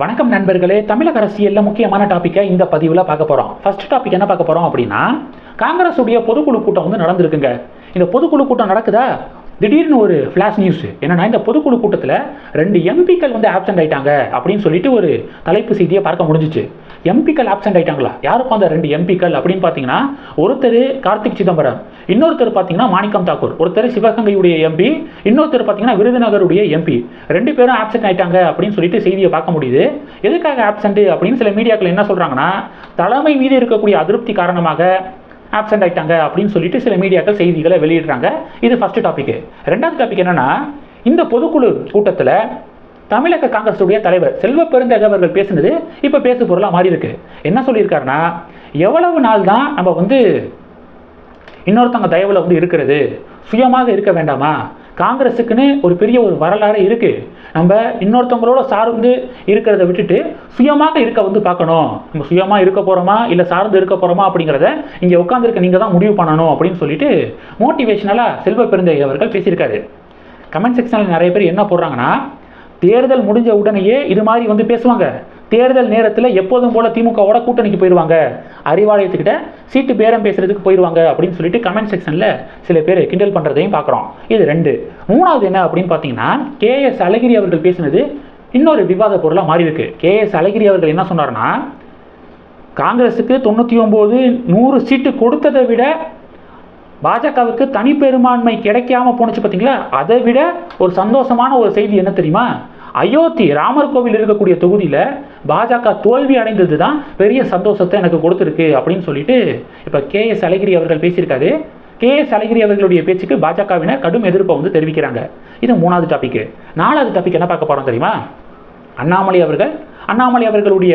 வணக்கம் நண்பர்களே. தமிழக அரசியலில் முக்கியமான டாப்பிக்கை இந்த பதிவில் பார்க்க போகிறோம் ஃபர்ஸ்ட் டாபிக் என்ன பார்க்க போகிறோம் அப்படின்னா காங்கிரஸ் உடைய பொதுக்குழு கூட்டம் வந்து நடந்திருக்குங்க. இந்த பொதுக்குழு கூட்டம் நடக்குதா? திடீர்னு ஒரு ஃப்ளாஷ் நியூஸ் என்னன்னா இந்த பொதுக்குழு கூட்டத்தில் ரெண்டு எம்பிக்கள் வந்து ஆப்சென்ட் ஆயிட்டாங்க அப்படின்னு சொல்லிட்டு ஒரு தலைப்பு செய்தியை பார்க்க முடிஞ்சிச்சு. எம்பிக்கள் ஆப்சென்ட் ஆயிட்டாங்களா? யாருக்கும் அந்த ரெண்டு எம்பிக்கள் அப்படின்னு பார்த்தீங்கன்னா ஒருத்தர் கார்த்திக் சிதம்பரம். இன்னொருத்தர் பார்த்தீங்கன்னா மாணிக்கம் தாக்கூர். ஒருத்தர் சிவகங்கையுடைய எம்பி இன்னொருத்தர் பார்த்தீங்கன்னா விருதுநகருடைய எம்பி ரெண்டு பேரும் ஆப்சென்ட் ஆயிட்டாங்க அப்படின்னு சொல்லிட்டு செய்தியை பார்க்க முடியுது. எதுக்காக ஆப்சென்ட் அப்படின்னு சில மீடியாக்கள் என்ன சொல்கிறாங்கன்னா தலைமை மீது இருக்கக்கூடிய அதிருப்தி காரணமாக ஆப்சென்ட் ஆயிட்டாங்க அப்படின்னு சொல்லிட்டு சில மீடியாக்கள் செய்திகளை வெளியிடுறாங்க. இது ஃபர்ஸ்ட் டாபிக் ரெண்டாவது டாபிக் என்னன்னா இந்த பொதுக்குழு கூட்டத்தில் தமிழக காங்கிரஸுடைய தலைவர் செல்வ பெருந்தகை அவர்கள் பேசுனது இப்போ பேசு பொருளாக மாறி இருக்கு என்ன சொல்லியிருக்காருன்னா எவ்வளவு நாள் தான் நம்ம வந்து இன்னொருத்தவங்க தயவில் வந்து இருக்கிறது. சுயமாக இருக்க வேண்டாமா? காங்கிரஸுக்குன்னு ஒரு பெரிய ஒரு வரலாறு இருக்குது நம்ம இன்னொருத்தவங்களோட சார்ந்து இருக்கிறத விட்டுட்டு சுயமாக இருக்க வந்து பார்க்கணும். நம்ம சுயமாக இருக்க போகிறோமா இல்லை சார்ந்து இருக்க போகிறோமா அப்படிங்கிறத இங்கே உட்காந்துருக்க நீங்கள் தான் முடிவு பண்ணணும் அப்படின்னு சொல்லிட்டு மோட்டிவேஷனலாக செல்வ பெருந்தை அவர்கள் பேசியிருக்காரு. கமெண்ட் செக்ஷனில் நிறைய பேர் என்ன போடுறாங்கன்னா தேர்தல் முடிஞ்ச உடனேயே இது மாதிரி வந்து பேசுவாங்க. தேர்தல் நேரத்தில் எப்போதும் போல திமுகவோட கூட்டணிக்கு போயிடுவாங்க. அறிவாலயத்துக்கிட்ட சீட்டு பேரம் பேசுறதுக்கு போயிடுவாங்க அப்படின்னு சொல்லிட்டு கமெண்ட் செக்ஷனில் சில பேர் கிண்டல் பண்ணுறதையும் பார்க்குறோம். இது ரெண்டு. மூணாவது என்ன அப்படின்னு பார்த்தீங்கன்னா கே எஸ் அழகிரி அவர்கள் பேசினது இன்னொரு விவாத பொருளாக மாறி இருக்கு கே எஸ் அழகிரி அவர்கள் என்ன சொன்னார்னா காங்கிரஸுக்கு தொண்ணூற்றி ஒம்பது நூறு சீட்டு கொடுத்ததை விட பாஜகவுக்கு தனிப்பெரும்பான்மை கிடைக்காம போணுச்சு பார்த்தீங்களா? அதை விட ஒரு சந்தோஷமான ஒரு செய்தி என்ன தெரியுமா? அயோத்தி ராமர் கோவில் இருக்கக்கூடிய தொகுதியில் பாஜக தோல்வி அடைந்தது தான் பெரிய சந்தோஷத்தை எனக்கு கொடுத்துருக்கு அப்படின்னு சொல்லிட்டு இப்போ கே எஸ் அழகிரி அவர்கள் பேசியிருக்காரு. கே எஸ் அழகிரி அவர்களுடைய பேச்சுக்கு பாஜகவினர் கடும் எதிர்ப்பை வந்து தெரிவிக்கிறாங்க. இது மூணாவது டாபிக் நாலாவது டாபிக் என்ன பார்க்க போகிறோம் தெரியுமா? அண்ணாமலை அவர்கள். அண்ணாமலை அவர்களுடைய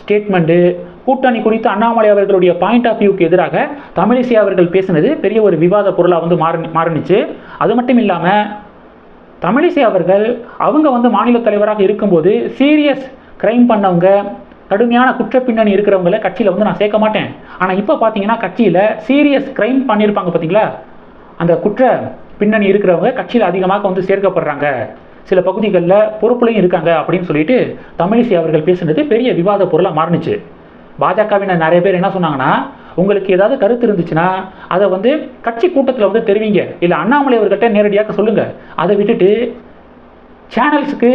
ஸ்டேட்மெண்ட்டு கூட்டணி குறித்து அண்ணாமலை அவர்களுடைய பாயிண்ட் ஆஃப் வியூக்கு எதிராக தமிழிசை அவர்கள் பேசினது பெரிய ஒரு விவாத பொருளாக வந்து மாறி மாறினுச்சு. அது மட்டும் இல்லாமல் தமிழிசை அவர்கள் அவங்க வந்து மாநில தலைவராக இருக்கும்போது சீரியஸ் கிரைம் பண்ணவங்க கடுமையான குற்ற பின்னணி இருக்கிறவங்கள கட்சியில் வந்து நான் சேர்க்க மாட்டேன். ஆனால் இப்போ பார்த்தீங்கன்னா கட்சியில் சீரியஸ் கிரைம் பண்ணியிருப்பாங்க பார்த்தீங்களா அந்த குற்ற பின்னணி இருக்கிறவங்க கட்சியில் அதிகமாக வந்து சேர்க்கப்படுறாங்க. சில பகுதிகளில் பொறுப்புலையும் இருக்காங்க அப்படின்னு சொல்லிட்டு தமிழிசை அவர்கள் பேசுனது பெரிய விவாத பொருளாக மாறுனுச்சு. பாஜகவினர் நிறைய பேர் என்ன சொன்னாங்கன்னா உங்களுக்கு ஏதாவது கருத்து இருந்துச்சுன்னா அதை வந்து கட்சி கூட்டத்தில் வந்து தெரிவிங்க. இல்லை அண்ணாமலை அவர்கிட்ட நேரடியாக சொல்லுங்க. அதை விட்டுட்டு சேனல்ஸுக்கு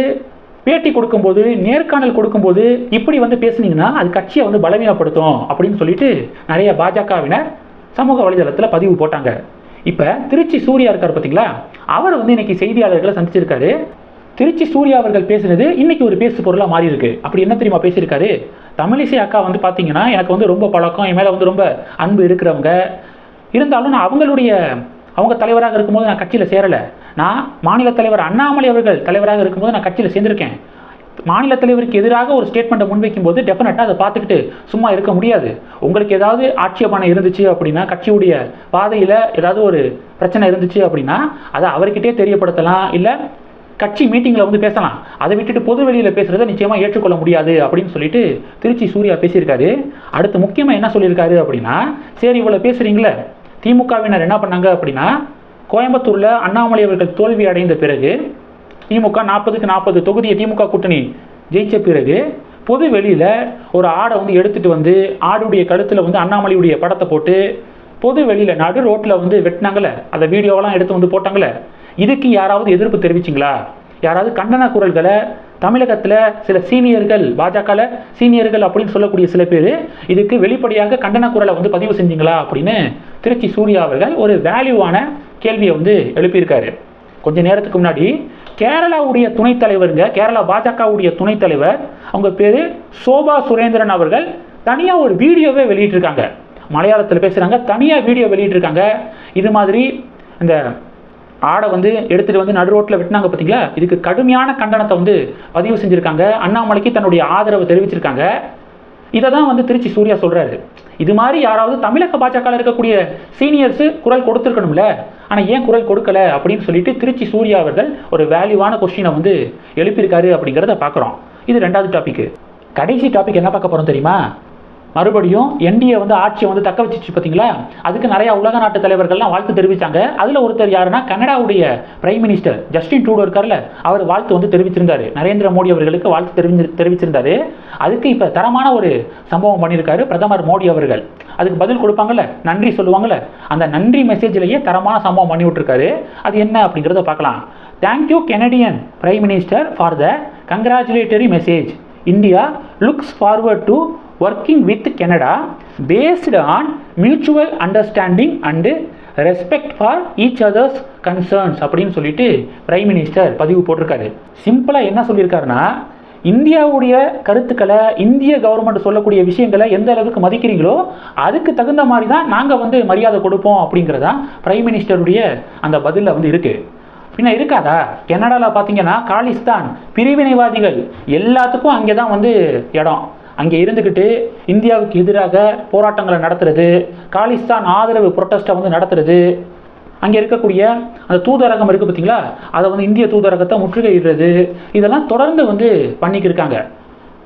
பேட்டி கொடுக்கும்போது நேர்காணல் கொடுக்கும்போது இப்படி வந்து பேசுனீங்கன்னா அது கட்சியை வந்து பலவீனப்படுத்தும் அப்படின்னு சொல்லிட்டு நிறைய பாஜகவினர் சமூக வலைதளத்தில் பதிவு போட்டாங்க. இப்போ திருச்சி சூர்யா இருக்கார் பார்த்தீங்களா அவர் வந்து இன்னைக்கு செய்தியாளர்களை சந்திச்சிருக்காரு. திருச்சி சூர்யா அவர்கள் பேசுனது இன்னைக்கு ஒரு பேசு பொருளாக மாறி இருக்கு அப்படி என்ன தெரியுமா பேசியிருக்காரு? தமிழிசை அக்கா வந்து பார்த்தீங்கன்னா எனக்கு வந்து ரொம்ப பழக்கம். என் மேலே வந்து ரொம்ப அன்பு இருக்கிறவங்க. இருந்தாலும் நான் அவங்களுடைய அவங்க தலைவராக இருக்கும்போது நான் கட்சியில் சேரலை. நான் மாநில தலைவர் அண்ணாமலை அவர்கள் தலைவராக இருக்கும்போது நான் கட்சியில் சேர்ந்திருக்கேன். மாநில தலைவருக்கு எதிராக ஒரு ஸ்டேட்மெண்ட்டை முன்வைக்கும் போது டெஃபினட்டாக அதை பார்த்துக்கிட்டு சும்மா இருக்க முடியாது. உங்களுக்கு ஏதாவது ஆட்சேபனை இருந்துச்சு அப்படின்னா கட்சியுடைய பாதையில் ஏதாவது ஒரு பிரச்சனை இருந்துச்சு அப்படின்னா அதை அவர்கிட்டே தெரியப்படுத்தலாம். இல்லை கட்சி மீட்டிங்கில் வந்து பேசலாம். அதை விட்டுட்டு பொது வெளியில் பேசுகிறத நிச்சயமாக ஏற்றுக்கொள்ள முடியாது அப்படின்னு சொல்லிட்டு திருச்சி சூர்யா பேசியிருக்காரு. அடுத்து முக்கியமாக என்ன சொல்லியிருக்காரு அப்படின்னா சரி இவ்வளோ பேசுகிறீங்களே திமுகவினர் என்ன பண்ணாங்க அப்படின்னா கோயம்புத்தூரில் அண்ணாமலை அவர்கள் தோல்வி அடைந்த பிறகு திமுக நாற்பதுக்கு நாற்பது தொகுதியை திமுக கூட்டணி ஜெயிச்ச பிறகு பொது வெளியில் ஒரு ஆடை வந்து எடுத்துகிட்டு வந்து ஆடுடைய கழுத்தில் வந்து அண்ணாமலையுடைய படத்தை போட்டு பொது வெளியில் நடு ரோட்டில் வந்து வெட்டினாங்களே அதை வீடியோவெல்லாம் எடுத்து வந்து போட்டாங்களே இதுக்கு யாராவது எதிர்ப்பு தெரிவிச்சிங்களா? யாராவது கண்டன குரல்களை தமிழகத்தில் சில சீனியர்கள் பாஜகவில் சீனியர்கள் அப்படின்னு சொல்லக்கூடிய சில பேர் இதுக்கு வெளிப்படையாக கண்டன குரலை வந்து பதிவு செஞ்சீங்களா அப்படின்னு திருச்சி சூர்யா அவர்கள் ஒரு வேல்யூவான கேள்வியை வந்து எழுப்பியிருக்காரு. கொஞ்ச நேரத்துக்கு முன்னாடி கேரளாவுடைய துணைத் தலைவருங்க கேரளா பாஜகவுடைய துணைத் தலைவர் அவங்க பேர் சோபா சுரேந்திரன் அவர்கள் தனியாக ஒரு வீடியோவே வெளியிட்டிருக்காங்க. மலையாளத்தில் பேசுகிறாங்க தனியாக வீடியோ வெளியிட்டிருக்காங்க. இது மாதிரி இந்த ஆடை வந்து எடுத்துகிட்டு வந்து நடு ரோட்டில் வெட்டினாங்க பார்த்தீங்களா இதுக்கு கடுமையான கண்டனத்தை வந்து பதிவு செஞ்சுருக்காங்க. அண்ணாமலைக்கு தன்னுடைய ஆதரவை தெரிவிச்சிருக்காங்க. இதை தான் வந்து திருச்சி சூர்யா சொல்கிறாரு இது மாதிரி யாராவது தமிழக பாஜகவில் இருக்கக்கூடிய சீனியர்ஸு குரல் கொடுத்துருக்கணும்ல. ஆனால் ஏன் குரல் கொடுக்கல? அப்படின்னு சொல்லிட்டு திருச்சி சூர்யா அவர்கள் ஒரு வேல்யூவான கொஸ்டினை வந்து எழுப்பியிருக்காரு அப்படிங்கிறத பார்க்குறோம் இது ரெண்டாவது டாபிக் கடைசி டாபிக் என்ன பார்க்க போகிறோம் தெரியுமா? மறுபடியும் என்டிஏ வந்து ஆட்சியை வந்து தக்க வச்சிச்சு பார்த்தீங்களா அதுக்கு நிறைய உலக நாட்டு தலைவர்கள்லாம் வாழ்த்து தெரிவித்தாங்க அதில் ஒருத்தர் யாருன்னா கனடாவுடைய பிரைம் மினிஸ்டர் ஜஸ்டின் ட்ரூடோ இருக்கார்ல அவர் வாழ்த்து வந்து தெரிவிச்சிருந்தாரு. நரேந்திர மோடி அவர்களுக்கு வாழ்த்து தெரிவிச்சு தெரிவிச்சிருந்தாரு. அதுக்கு இப்போ தரமான ஒரு சம்பவம் பண்ணியிருக்காரு பிரதமர் மோடி அவர்கள். அதுக்கு பதில் கொடுப்பாங்கல்ல நன்றி சொல்லுவாங்கல்ல அந்த நன்றி மெசேஜ்லேயே தரமான சம்பவம் பண்ணி விட்டுருக்காரு. அது என்ன அப்படிங்கிறத பார்க்கலாம். Thank you Canadian prime minister for the congratulatory message India looks forward to working with Canada based on mutual understanding and respect for each others concerns அப்படின்னு சொல்லிட்டு பிரைம் மினிஸ்டர் பதிவு போட்டிருக்காரு. சிம்பிளாக என்ன சொல்லியிருக்காருன்னா இந்தியாவுடைய கருத்துக்களை இந்திய கவர்மெண்ட் சொல்லக்கூடிய விஷயங்களை எந்த அளவுக்கு மதிக்கிறீங்களோ அதுக்கு தகுந்த மாதிரி தான் நாங்கள் வந்து மரியாதை கொடுப்போம் அப்படிங்கிறதா பிரைம் மினிஸ்டருடைய அந்த பதிலில் வந்து இருக்குது பின்ன இருக்காதா? கனடாவில் பார்த்தீங்கன்னா காலிஸ்தான் பிரிவினைவாதிகள் எல்லாத்துக்கும் அங்கே தான் வந்து இடம். அங்கே இருந்துக்கிட்டு இந்தியாவுக்கு எதிராக போராட்டங்களை நடத்துறது காலிஸ்தான் ஆதரவு புரொட்டஸ்ட்டை வந்து நடத்துறது. அங்கே இருக்கக்கூடிய அந்த தூதரகம் இருக்குது பார்த்தீங்களா? அதை வந்து இந்திய தூதரகத்தை முற்றுகையிடுறது. இதெல்லாம் தொடர்ந்து வந்து பண்ணிக்கிருக்காங்க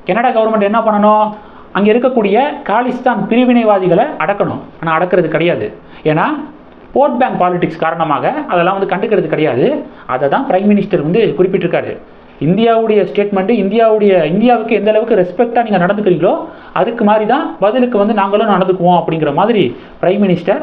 கனடா கவர்மெண்ட் என்ன பண்ணணும்? அங்கே இருக்கக்கூடிய காலிஸ்தான் பிரிவினைவாதிகளை அடக்கணும். ஆனால் அடக்கிறது கிடையாது. ஏன்னா போர்ட் பேங்க் பாலிடிக்ஸ் காரணமாக அதெல்லாம் வந்து கண்டுக்கிறது கிடையாது. அதை தான் பிரைம் மினிஸ்டர் வந்து குறிப்பிட்டிருக்காரு. இந்தியாவுடைய ஸ்டேட்மெண்ட்டு இந்தியாவுடைய இந்தியாவுக்கு எந்த அளவுக்கு ரெஸ்பெக்டாக நீங்கள் நடந்துக்கிறீங்களோ அதுக்கு மாதிரி தான் பதிலுக்கு வந்து நாங்களும் நடந்துக்குவோம் அப்படிங்கிற மாதிரி பிரைம் மினிஸ்டர்